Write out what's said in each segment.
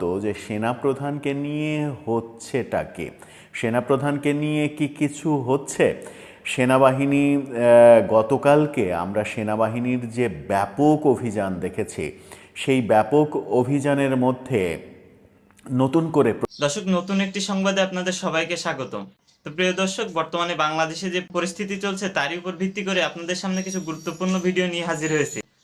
তো যে সেনাপ্রধানকে নিয়ে হচ্ছেটাকে সেনাপ্রধানকে নিয়ে কি কিছু হচ্ছে? সেনাবাহিনী গতকালকে আমরা সেনাবাহিনীর যে ব্যাপক অভিযান দেখেছি, সেই ব্যাপক অভিযানের মধ্যে নতুন করে দর্শক, নতুন একটি সংবাদে আপনাদের সবাইকে স্বাগতম। তো প্রিয় দর্শক, বর্তমানে বাংলাদেশে যে পরিস্থিতি চলছে, তারই উপর ভিত্তি করে আপনাদের সামনে কিছু গুরুত্বপূর্ণ ভিডিও নিয়ে হাজির হয়েছে।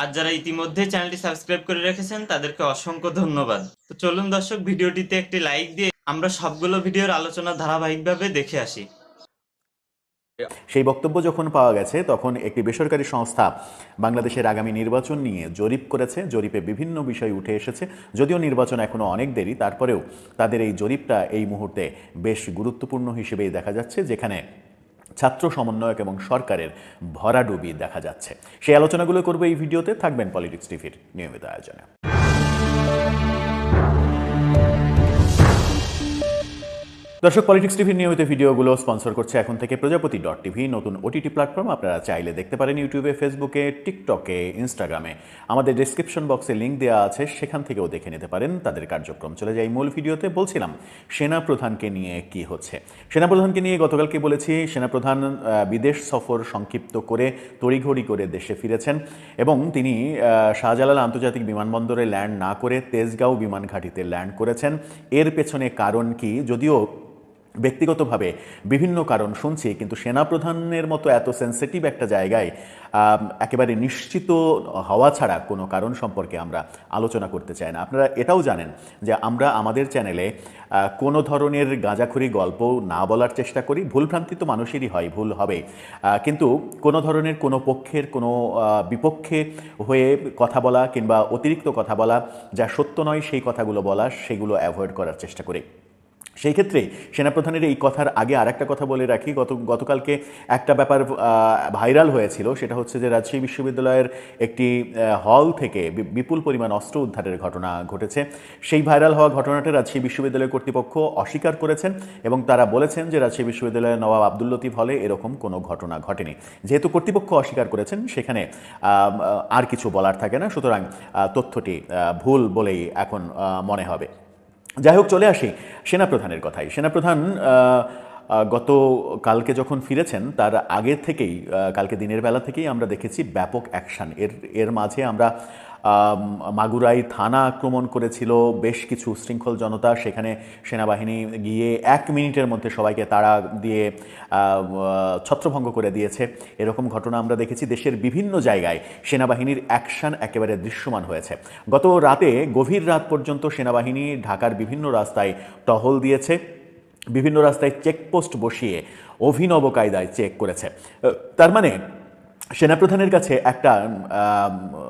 আর যারা ইতিমধ্যে চ্যানেলটি সাবস্ক্রাইব করে রেখেছেন, তাদেরকে অসংখ্য ধন্যবাদ। তো চলুন দর্শক, ভিডিওটিতে একটি লাইক দিয়ে আমরা সবগুলো ভিডিওর আলোচনা ধারাবাহিকভাবে দেখে আসি। সেই বক্তব্য যখন পাওয়া গেছে, তখন একটি বেসরকারি সংস্থা বাংলাদেশের আগামী নির্বাচন নিয়ে জরিপ করেছে। জরিপে বিভিন্ন বিষয় উঠে এসেছে। যদিও নির্বাচন এখনও অনেক দেরি, তারপরেও তাদের এই জরিপটা এই মুহূর্তে বেশ গুরুত্বপূর্ণ হিসেবেই দেখা যাচ্ছে, যেখানে ছাত্র সমন্বয়ক এবং সরকারের ভরাডুবি দেখা যাচ্ছে। সেই আলোচনাগুলো করব এই ভিডিওতে, থাকবেন পলিটিক্স টিভির নিয়মিত আয়োজনে। দর্শক পলিটিক্স টিভির নিয়মিত ভিডিওগুলো স্পন্সর করছে এখন থেকে প্রজাপতি ডট টিভি নতুন ওটিটি প্ল্যাটফর্ম আপনারা চাইলে দেখতে পারেন ইউটিউবে ফেসবুকে টিকটকে ইনস্টাগ্রামে আমাদের ডিসক্রিপশন বক্সে লিঙ্ক দেওয়া আছে, সেখান থেকেও দেখে নিতে পারেন, তাদের কার্যক্রম চলে যায়। মূল ভিডিওতে বলছিলাম, সেনাপ্রধানকে নিয়ে কি হচ্ছে? সেনাপ্রধানকে নিয়ে গতকালকে বলেছি, সেনাপ্রধান বিদেশ সফর সংক্ষিপ্ত করে তড়িঘড়ি করে দেশে ফিরেছেন এবং তিনি শাহজালাল আন্তর্জাতিক বিমানবন্দরে ল্যান্ড না করে তেজগাঁও বিমান ঘাঁটিতে ল্যান্ড করেছেন। এর পেছনে কারণ কি? যদিও ব্যক্তিগতভাবে বিভিন্ন কারণ শুনছি, কিন্তু সেনাপ্রধানের মতো এত সেন্সিটিভ একটা জায়গায় একেবারে নিশ্চিত হওয়া ছাড়া কোনো কারণ সম্পর্কে আমরা আলোচনা করতে চাই না। আপনারা এটাও জানেন যে আমরা আমাদের চ্যানেলে কোনো ধরনের গাঁজাখুরি গল্প না বলার চেষ্টা করি, ভুলভ্রান্তি তো মানুষেরই হয়, ভুল হবে। কিন্তু কোনো ধরনের কোনো পক্ষের, কোনো বিপক্ষে হয়ে কথা বলা কিংবা অতিরিক্ত কথা বলা, যা সত্য নয়, সেই কথাগুলো বলা, সেগুলো অ্যাভয়েড করার চেষ্টা করি। সেই ক্ষেত্রে সেনাপ্রধানের এই কথার আগে আরেকটা কথা বলে রাখি। গত, গতকালকে একটা ব্যাপার ভাইরাল হয়েছিল, সেটা হচ্ছে যে রাজশাহী বিশ্ববিদ্যালয়ের একটি হল থেকে বিপুল পরিমাণ অস্ত্র উদ্ধারের ঘটনা ঘটেছে। সেই ভাইরাল হওয়া ঘটনাটা রাজশাহী বিশ্ববিদ্যালয় কর্তৃপক্ষ অস্বীকার করেছেন এবং তারা বলেছেন যে রাজশাহী বিশ্ববিদ্যালয়ের নবাব আব্দুল লতিফ হলে এরকম কোনো ঘটনা ঘটেনি। যেহেতু কর্তৃপক্ষ অস্বীকার করেছেন, সেখানে আর কিছু বলার থাকে না। সুতরাং তথ্যটি ভুল বলেই এখন মনে হবে। যাই হোক চলে আসি সেনাপ্রধানের কথাই। সেনাপ্রধান গত কালকে যখন ফিরেছেন তার আগে থেকেই কালকে দিনের বেলা থেকেই আমরা দেখেছি ব্যাপক অ্যাকশান। এর এর মাঝে আমরা আম, মাগুরাই থানা আক্রমণ করেছিল, বেশ কিছু শৃঙ্খল জনতা সেখানে সেনাবাহিনী গিয়ে এক মিনিটের মধ্যে সবাইকে তাড়া দিয়ে ছত্রভঙ্গ করে দিয়েছে। এরকম ঘটনা আমরা দেখেছি দেশের বিভিন্ন জায়গায়। সেনাবাহিনীর অ্যাকশন একেবারে দৃশ্যমান হয়েছে। গত রাতে, গভীর রাত পর্যন্ত সেনাবাহিনী ঢাকার বিভিন্ন রাস্তায় টহল দিয়েছে। বিভিন্ন রাস্তায় চেকপোস্ট বসিয়ে অভিনব কায়দায় চেক করেছে। তার মানে সেনাপ্রধানের কাছে একটা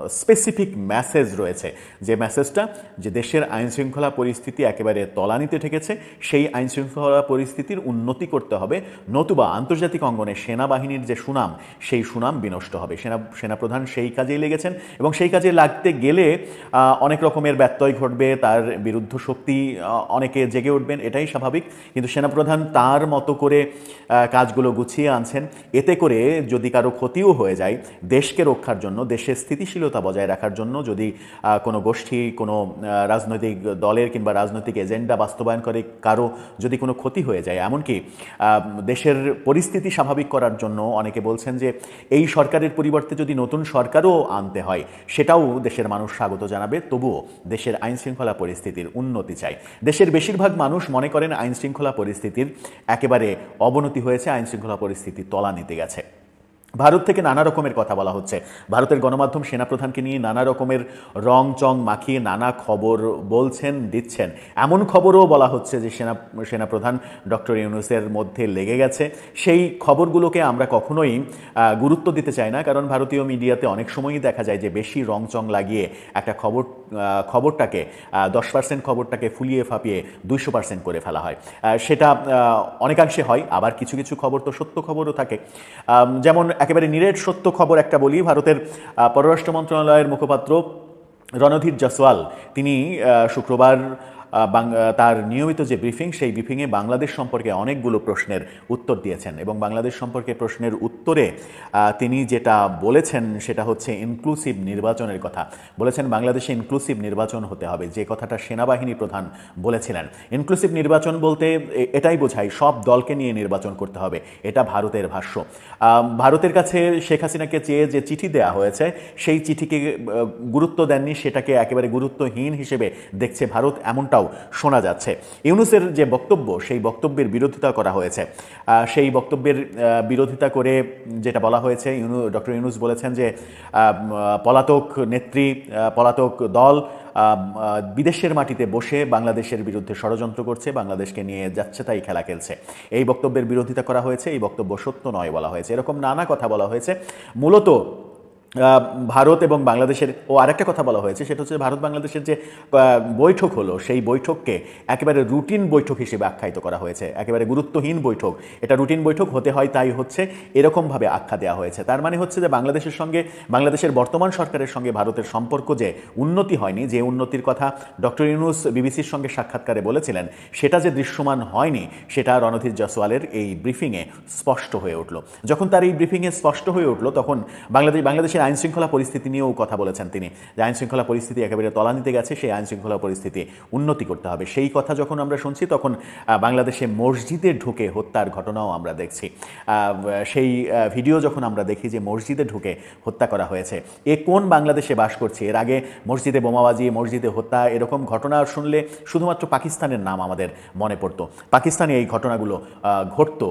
স্পেসিফিক মেসেজ রয়েছে। যে মেসেজটা যে দেশের আইনশৃঙ্খলা পরিস্থিতি একেবারে তলানিতে ঠেকেছে, সেই আইনশৃঙ্খলা পরিস্থিতির উন্নতি করতে হবে। নতুবা আন্তর্জাতিক অঙ্গনে সেনাবাহিনীর যে সুনাম, সেই সুনাম বিনষ্ট হবে। সেনা, সেনাপ্রধান সেই কাজেই লেগেছেন এবং সেই কাজে লাগতে গেলে অনেক রকমের ব্যত্যয় ঘটবে, তার বিরুদ্ধ শক্তি অনেকে জেগে উঠবেন, এটাই স্বাভাবিক। কিন্তু সেনাপ্রধান তার মতো করে কাজগুলো গুছিয়ে আনছেন। এতে করে যদি কারও ক্ষতিও হয়ে যায়। দেশকে রক্ষার জন্য, দেশের স্থিতিশীলতা বজায় রাখার জন্য যদি কোনো গোষ্ঠী, কোনো রাজনৈতিক দলের কিংবা রাজনৈতিক এজেন্ডা বাস্তবায়ন করে, কারও যদি কোনো ক্ষতি হয়ে যায়, এমনকি দেশের পরিস্থিতি স্বাভাবিক করার জন্য অনেকে বলছেন যে, এই সরকারের পরিবর্তে যদি নতুন সরকারও আনতে হয়, সেটাও দেশের মানুষ স্বাগত জানাবে। তবুও দেশের আইন শৃঙ্খলা পরিস্থিতির উন্নতি চাই। দেশের বেশিরভাগ মানুষ মনে করেন আইন শৃঙ্খলা পরিস্থিতির একেবারে অবনতি হয়েছে আইন শৃঙ্খলা পরিস্থিতি তলানিতে গেছে। ভারত থেকে নানা রকমের কথা বলা হচ্ছে। ভারতের গণমাধ্যম সেনাপ্রধানকে নিয়ে নানা রকমের রং চং মাখিয়ে নানা খবর বলছেন, দিচ্ছেন। এমন খবরও বলা হচ্ছে যে সেনা, সেনাপ্রধান ডক্টর ইউনুসের মধ্যে লেগে গেছে। সেই খবরগুলোকে আমরা কখনোই গুরুত্ব দিতে চাই না, কারণ ভারতীয় মিডিয়াতে অনেক সময়ই দেখা যায় যে বেশি রং চং লাগিয়ে একটা খবর খবরটাকে দশ পার্সেন্ট খবরটাকে ফুলিয়ে ফাঁপিয়ে দুইশো পার্সেন্ট করে ফেলা হয়। সেটা অনেকাংশে হয়, আবার কিছু কিছু খবর তো সত্য খবরও থাকে। যেমন একেবারে নিরেট সত্য খবর একটা বলি ভারতের পররাষ্ট্র মন্ত্রণালয়ের মুখপাত্র রণধীর জাসওয়াল তিনি শুক্রবার তার নিয়মিত যে ব্রিফিং সেই ব্রিফিংয়ে বাংলাদেশ সম্পর্কে অনেকগুলো প্রশ্নের উত্তর দিয়েছেন এবং বাংলাদেশ সম্পর্কে প্রশ্নের উত্তরে তিনি যেটা বলেছেন সেটা হচ্ছে ইনক্লুসিভ নির্বাচনের কথা। বলেছেন বাংলাদেশে ইনক্লুসিভ নির্বাচন হতে হবে, যে কথাটা সেনাবাহিনী প্রধান বলেছিলেন। ইনক্লুসিভ নির্বাচন বলতে এটাই বোঝায়, সব দলকে নিয়ে নির্বাচন করতে হবে, এটা ভারতের ভাষ্য। ভারতের কাছে শেখ হাসিনাকে চেয়ে যে চিঠি দেয়া হয়েছে, সেই চিঠিকে গুরুত্ব দেননি, সেটাকে একেবারে গুরুত্বহীন হিসেবে দেখছে ভারত এমনটাও শোনা যাচ্ছে। ইউনুসের যে বক্তব্য, সেই বক্তব্যের বিরোধিতা করা হয়েছে। সেই বক্তব্যের বিরোধিতা করে যেটা বলা হয়েছে, ইউনু, ডক্টর ইউনুস বলেছেন যে পলাতক নেত্রী পলাতক দল বিদেশের মাটিতে বসে বাংলাদেশের বিরুদ্ধে ষড়যন্ত্র করছে, বাংলাদেশকে নিয়ে যাচ্ছে তাই খেলা খেলছে। এই বক্তব্যের বিরোধিতা করা হয়েছে, এই বক্তব্য সত্য নয় বলা হয়েছে। এরকম নানা কথা বলা হয়েছে। মূলত ভারত এবং বাংলাদেশের, ও আরেকটা কথা বলা হয়েছে, সেটা হচ্ছে ভারত বাংলাদেশের যে বৈঠক হলো, সেই বৈঠককে একেবারে রুটিন বৈঠক হিসেবে আখ্যায়িত করা হয়েছে, একেবারে গুরুত্বহীন বৈঠক। এটা রুটিন বৈঠক হতে হয়, তাই হচ্ছে এরকমভাবে আখ্যা দেওয়া হয়েছে। তার মানে হচ্ছে যে বাংলাদেশের সঙ্গে, বাংলাদেশের বর্তমান সরকারের সঙ্গে ভারতের সম্পর্ক যে উন্নতি হয়নি, যে উন্নতির কথা ডক্টর ইউনুস বিবিসির সঙ্গে সাক্ষাৎকারে বলেছিলেন, সেটা যে দৃশ্যমান হয়নি, সেটা রণধীর জসওয়ালের এই ব্রিফিংয়ে স্পষ্ট হয়ে উঠল। যখন তার এই ব্রিফিংয়ে স্পষ্ট হয়ে উঠল, তখন বাংলাদেশ, বাংলাদেশের আইন শৃঙ্খলা পরিস্থিতি নিয়েও কথা বলেছেন তিনি। যে আইন শৃঙ্খলা পরিস্থিতি একেবারে তলানিতে গেছে, সেই আইন শৃঙ্খলা পরিস্থিতি উন্নতি করতে হবে। সেই কথা যখন আমরা শুনছি, তখন বাংলাদেশে মসজিদে ঢুকে হত্যার ঘটনাও আমরা দেখছি। সেই ভিডিও যখন আমরা দেখি যে মসজিদে ঢুকে হত্যা করা হয়েছে, এ কোন বাংলাদেশে বাস করছে? এর আগে মসজিদে বোমাবাজি, মসজিদে হত্যা, এরকম ঘটনা শুনলে শুধুমাত্র পাকিস্তানের নাম আমাদের মনে পড়তো। পাকিস্তানে এই ঘটনাগুলো ঘটতো।